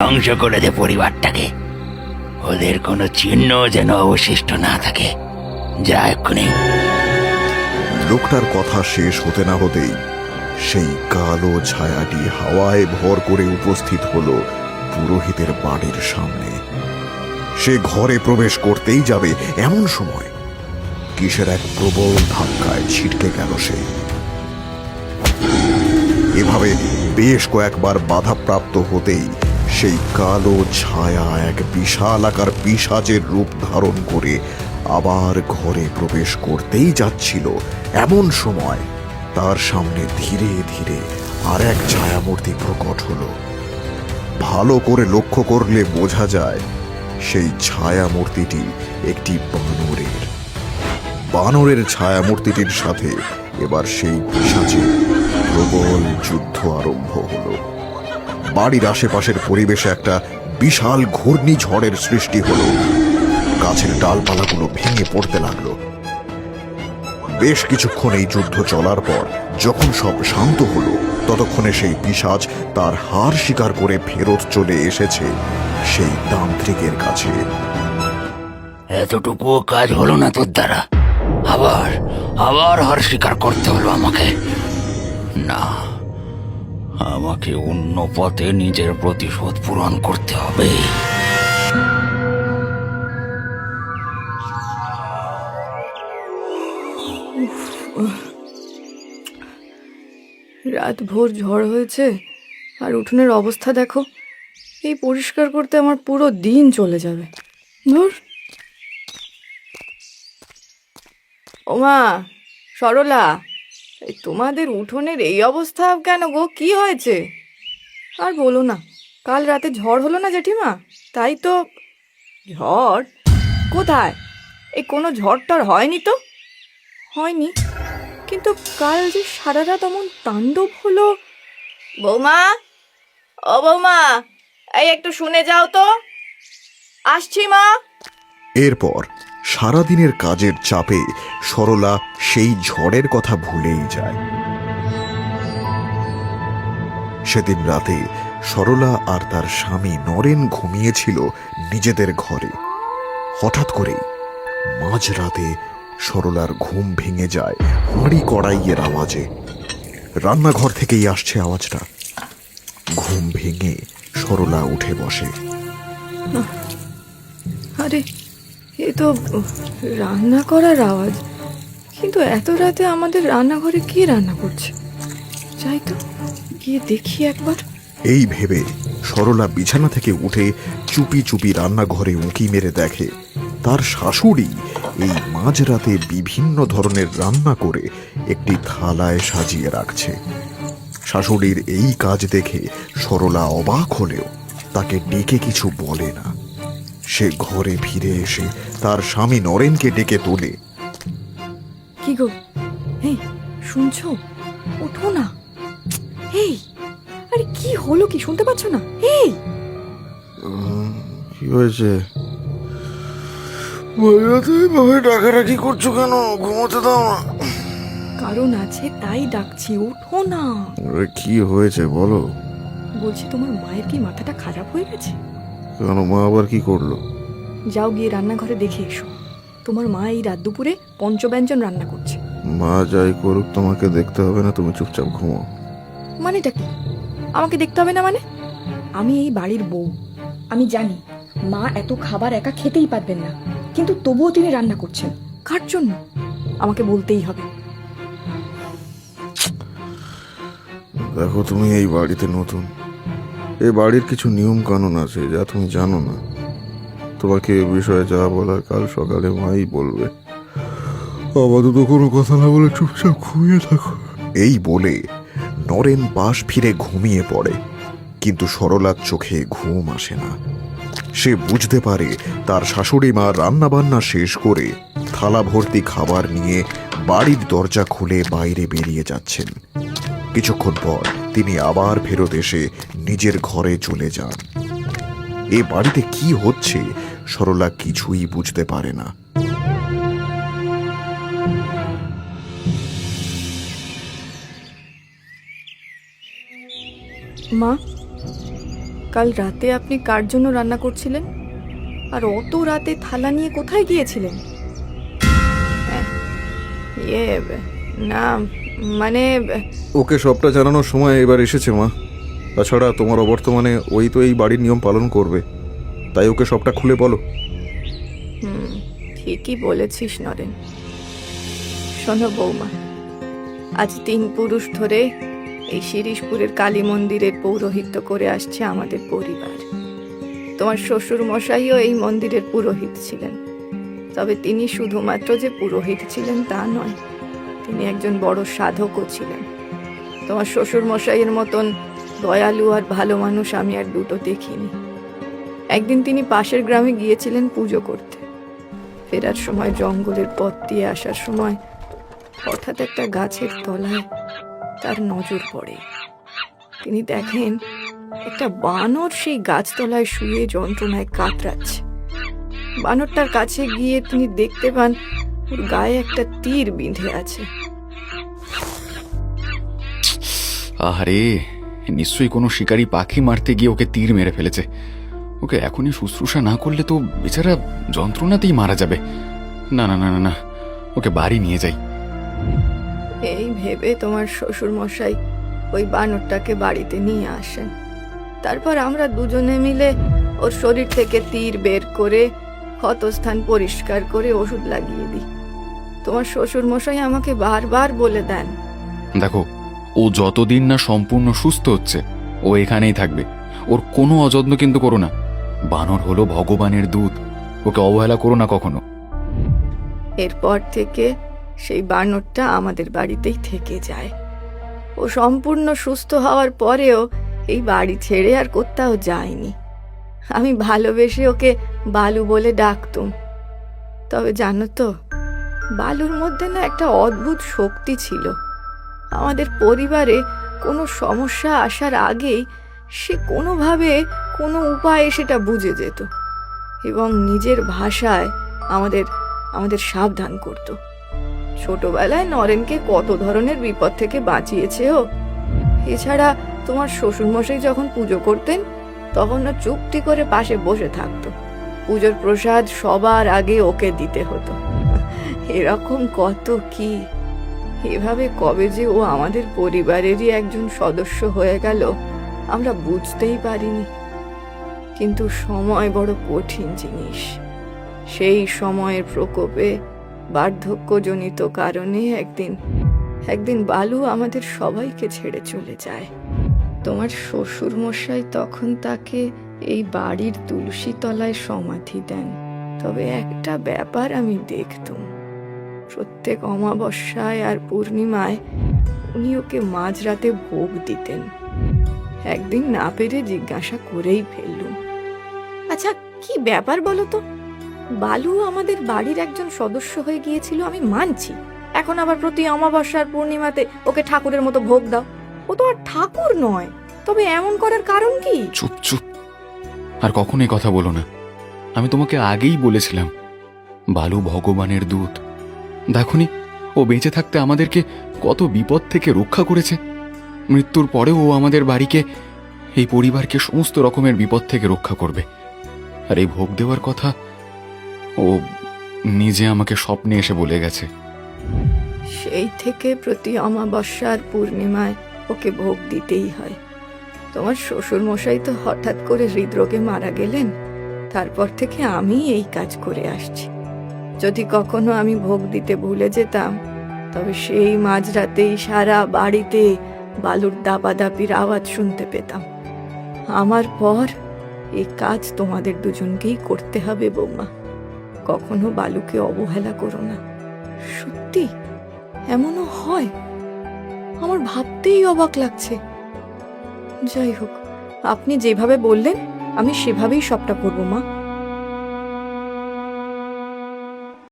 ধ্বংস করে দে পরিবারটাকে। ওদের কোনো চিহ্ন যেন অবশিষ্ট না থাকে। যা এক্ষুনি। লোকটার কথা শেষ হতে না হতেই সেই কালো ছায়াটি হাওয়ায় ভর করে উপস্থিত হলো পুরোহিতের বাড়ির সামনে। সে ঘরে প্রবেশ করতেই যাবে এমন সময় কিসের এক প্রবল ধাক্কায় ছিটকে গেল সে। এভাবে বেশ কয়েকবার বাধাপ্রাপ্ত হতেই সেই কালো ছায়া এক বিশাল আকার পিসাচের রূপ ধারণ করে আবার ঘরে প্রবেশ করতেই যাচ্ছিল এমন সময়। তার সামনে ধীরে ধীরে আর এক ছায়ামূর্তি প্রকট হলো। ভালো করে লক্ষ্য করলে বোঝা যায়, সেই ছায়ামূর্তিটি একটি বানরের। বানরের ছায়ামূর্তিটির সাথে এবার সেই পিসাচের প্রবল যুদ্ধ আরম্ভ হলো। বাড়ির আশেপাশের পরিবেশে একটা বিশাল ঘূর্ণিঝড়ের সৃষ্টি হলো। গাছের ডালপালাগুলো ভেঙে পড়তে লাগল। বেশ কিছুক্ষণ এই যুদ্ধ চলার পর যখন সব শান্ত হলো, ততক্ষণে সেই পিসাজ তার হার স্বীকার করে ফেরত চলে এসেছে সেই তান্ত্রিকের কাছে। এতটুকুও কাজ হলো না তোর দ্বারা। আবার আবার হার স্বীকার করতে হলো আমাকে। না। আমাকে অন্য পথে নিজের প্রতিশোধ পূরণ করতে হবে। রাত ভোর ঝড় হয়েছে, আর উঠোনের অবস্থা দেখো, এই পরিষ্কার করতে আমার পুরো দিন চলে যাবে। ধুর। ওমা, সরলা। এই তোমাদের উঠোনের এই অবস্থা কেন গো? কি হয়েছে? আর বলো না, কাল রাতে ঝড় হলো না জেঠিমা? তাই তো ঝড়? কোথায়? এই কোনো ঝড় টর হয়নি তো? হয়নি। কিন্তু কাল যে সারা রাত তাণ্ডব হলো বৌমা? ও বৌমা, এই একটু শুনে যাও তো। আসছি মা। এরপর সারাদিনের কাজের চাপে সরলা সেই ঝড়ের কথা ভুলেই যায়। সেদিন রাতে সরলা আর তার স্বামী নরেন ঘুমিয়েছিল নিজেদের ঘরে। হঠাৎ করেই মাঝরাতে সরলার ঘুম ভেঙে যায় হাঁড়ি কড়াইয়ের আওয়াজে। রান্নাঘর থেকেই আসছে আওয়াজটা। ঘুম ভেঙে সরলা উঠে বসে। আরে এ তো রান্না করার আওয়াজ। কিন্তু এত রাতে আমাদের রান্নাঘরে কে রান্না করছে? যাই তো, গিয়ে দেখি একবার। এই ভেবে সরলা বিছানা থেকে উঠে চুপি চুপি রান্নাঘরে উঁকি মেরে দেখে। তার শাশুড়ি এই মাঝরাতে বিভিন্ন ধরনের রান্না করে একটি থালায় সাজিয়ে রাখছে। শাশুড়ির এই কাজ দেখে সরলা অবাক হলেও তাকে ডেকে কিছু বলে না। সে ঘরে ফিরে এসে তার স্বামী নরেনকে ডেকে তোলে। কি গো? এই শুনছো? ওঠো না। এই আরে কি হলো কি? শুনতে পাচ্ছ না? এই! কি হয়েছে? বইরাতে ভাবে ডাকাডাকি করছ কেন? ঘুমোতে দাও না। কারণ আছে তাই ডাকছি ওঠো না। কি হয়েছে বলো? বলছি তোমার মায়ের কি মাথাটা খারাপ হয়ে গেছে? কেন মা আবার কি করল? যাও গিয়ে রান্নাঘরে দেখে এসো। তোমার মা এই রাত দুপুরে পঞ্চব্যঞ্জন রান্না করছে। মা যাই করুক তোমাকে দেখতে হবে না তুমি চুপচাপ ঘুমো মানেটা কি? আমাকে দেখতে হবে না মানে? আমি এই বাড়ির বউ। আমি জানি মা এত খাবার একা খেতেই পারবেন না। কিন্তু তবুও তিনি রান্না করছেন। কার জন্য? আমাকে বলতেই হবে। দেখো তুমি এই বাড়িতে নতুন। এই বাড়ির কিছু নিয়ম কানুন আছে যা তুমি জানো না। তোমাকে এ বিষয়ে যা বলার কাল সকালে মাই বলবে। আপাতত কোনো কথা না বলে চুপচাপ ঘুমিয়ে থাকো। এই বলে নরেন পাশ ফিরে ঘুমিয়ে পড়ে। কিন্তু সরলার চোখে ঘুম আসে না। সে বুঝতে পারে তার শাশুড়ি মা রান্নাবান্না শেষ করে থালা ভর্তি খাবার নিয়ে বাড়ির দরজা খুলে বাইরে বেরিয়ে যাচ্ছেন। কিছুক্ষণ পর তিনি আবার ফেরত এসে নিজের ঘরে চলে যান। এ বাড়িতে কি হচ্ছে সরলা কিছুই বুঝতে পারে না। মা, কাল রাতে আপনি কার জন্য রান্না করছিলেন? আর অত রাতে থালা নিয়ে কোথায় গিয়েছিলেন? ইয়ে না মানে ওকে সবটা জানানোর সময় এবার এসেছে মা। তাছাড়া তোমার অবর্তমানে ওই তো এই বাড়ির নিয়ম পালন করবে। তাই ওকে সবটা খুলে বলো। হুম ঠিকই বলেছিস নরেন। শোনো বৌমা আজ তিন পুরুষ ধরে এই শিরিশপুরের কালী মন্দিরের পৌরোহিত্য করে আসছে আমাদের পরিবার। তোমার শ্বশুর মশাইও এই মন্দিরের পুরোহিত ছিলেন। তবে তিনি শুধুমাত্র যে পুরোহিত ছিলেন তা নয় তিনি একজন বড় সাধকও ছিলেন। তোমার শ্বশুর মশাইয়ের মতন দয়ালু আর ভালো মানুষ আমি আর দুটো দেখিনি। একদিন তিনি পাশের গ্রামে গিয়েছিলেন পুজো করতে। ফেরার সময় জঙ্গলের পথ দিয়ে আসার সময় হঠাৎ একটা গাছের তলায় তার নজর পড়ে। তিনি দেখেন একটা বানর সেই গাছতলায় শুয়ে যন্ত্রণায় কাতরাচ্ছে। বানরটার কাছে গিয়ে তিনি দেখতে পান ওর গায়ে একটা তীর বিঁধে আছে। আহারে নিশ্চয়ই কোনো শিকারী পাখি মারতে গিয়ে ওকে তীর মেরে ফেলেছে। ওকে এখনই শুশ্রূষা না করলে তো বেচারা যন্ত্রণাতেই মারা যাবে। না না না না না ওকে বাড়ি নিয়ে যাই। এই ভেবে তোমার শ্বশুর মশাই ওই বানরটাকে বাড়িতে নিয়ে আসেন। তারপর আমরা দুজনে মিলে ওর শরীর থেকে তীর বের করে ক্ষতস্থান পরিষ্কার করে ওষুধ লাগিয়ে দিই। তোমার শ্বশুর মশাই আমাকে বারবার বলে দেন। দেখো ও যতদিন না সম্পূর্ণ সুস্থ হচ্ছে, ও এখানেই থাকবে। ওর কোনো অযত্ন কিন্তু করো না। বানর হলো ভগবানের দূত। ওকে অবহেলা করো না কখনো। এরপর থেকে সেই বানরটা আমাদের বাড়িতেই থেকে যায়। ও সম্পূর্ণ সুস্থ হওয়ার পরেও এই বাড়ি ছেড়ে আর কোথাও যায়নি। আমি ভালোবেসে ওকে বালু বলে ডাকতুম। তবে জানো তো, বালুর মধ্যে না একটা অদ্ভুত শক্তি ছিল। আমাদের পরিবারে কোনো সমস্যা আসার আগেই সে কোনোভাবে কোনো উপায়ে সেটা বুঝে যেত এবং নিজের ভাষায় আমাদের আমাদের সাবধান করত। ছোটবেলায় নরেনকে কত ধরনের বিপদ থেকে বাঁচিয়েছে ও। এছাড়া তোমার শ্বশুরমশাই যখন পুজো করতেন, তখন না চুপটি করে পাশে বসে থাকতো। পুজোর প্রসাদ সবার আগে ওকে দিতে হতো। এরকম কত কি এভাবে কবে যে ও আমাদের পরিবারেরই একজন সদস্য হয়ে গেল, আমরা বুঝতেই পারিনি। কিন্তু সময় বড় কঠিন জিনিস। সেই সময়ের প্রকোপে, বার্ধক্যজনিত কারণে একদিন একদিন বালু আমাদের সবাইকে ছেড়ে চলে যায়। তোমার শ্বশুর মশাই তখন তাকে এই বাড়ির তুলসী তলায় সমাধি দেন। তবে একটা ব্যাপার আমি দেখতুম। প্রত্যেক অমাবস্যায় আর পূর্ণিমায় উনি ওকে মাঝরাতে ভোগ দিতেন। একদিন না পেরে জিজ্ঞাসা করেই ফেললুম। আচ্ছা কি ব্যাপার বলো তো? বালু আমাদের বাড়ির একজন সদস্য হয়ে গিয়েছিল, আমি মানছি। এখন আবার প্রতি অমাবস্যার পূর্ণিমাতে ওকে ঠাকুরের মতো ভোগ দাও। ও তো আর ঠাকুর নয়, তবে এমন করার কারণ কি? চুপ চুপ। আর কখনোই কথা বলো না। আমি তোমাকে আগেই বলেছিলাম, বালু ভগবানের দূত। দেখনি, ও বেঁচে থাকতে আমাদেরকে কত বিপদ থেকে রক্ষা করেছে। মৃত্যুর পরেও ও আমাদের বাড়িকে, এই পরিবারকে সমস্ত রকমের বিপদ থেকে রক্ষা করবে। আর এই ভোগ দেওয়ার কথা ও নিজে আমাকে স্বপ্নে এসে বলে গেছে। সেই থেকে প্রতি অমাবস্যার পূর্ণিমায় ওকে ভোগ দিতেই হয়। তোমার শ্বশুর মশাই তো হঠাৎ করে হৃদরোগে মারা গেলেন, তারপর থেকে আমি এই কাজ করে আসছি। যদি কখনো আমি ভোগ দিতে ভুলে যেতাম, তবে সেই মাঝরাতেই সারা বাড়িতে বালুর দাপাদাপির আওয়াজ শুনতে পেতাম। আমার পর এই কাজ তোমাদের দুজনকেই করতে হবে, বৌমা। কখনো বালুকে অবহেলা করো না। সত্যি? এমনও হয়? আমার ভাবতেই অবাক লাগছে। যাই হোক, আপনি যেভাবে বললেন, আমি সেভাবেই সবটা করব, মা।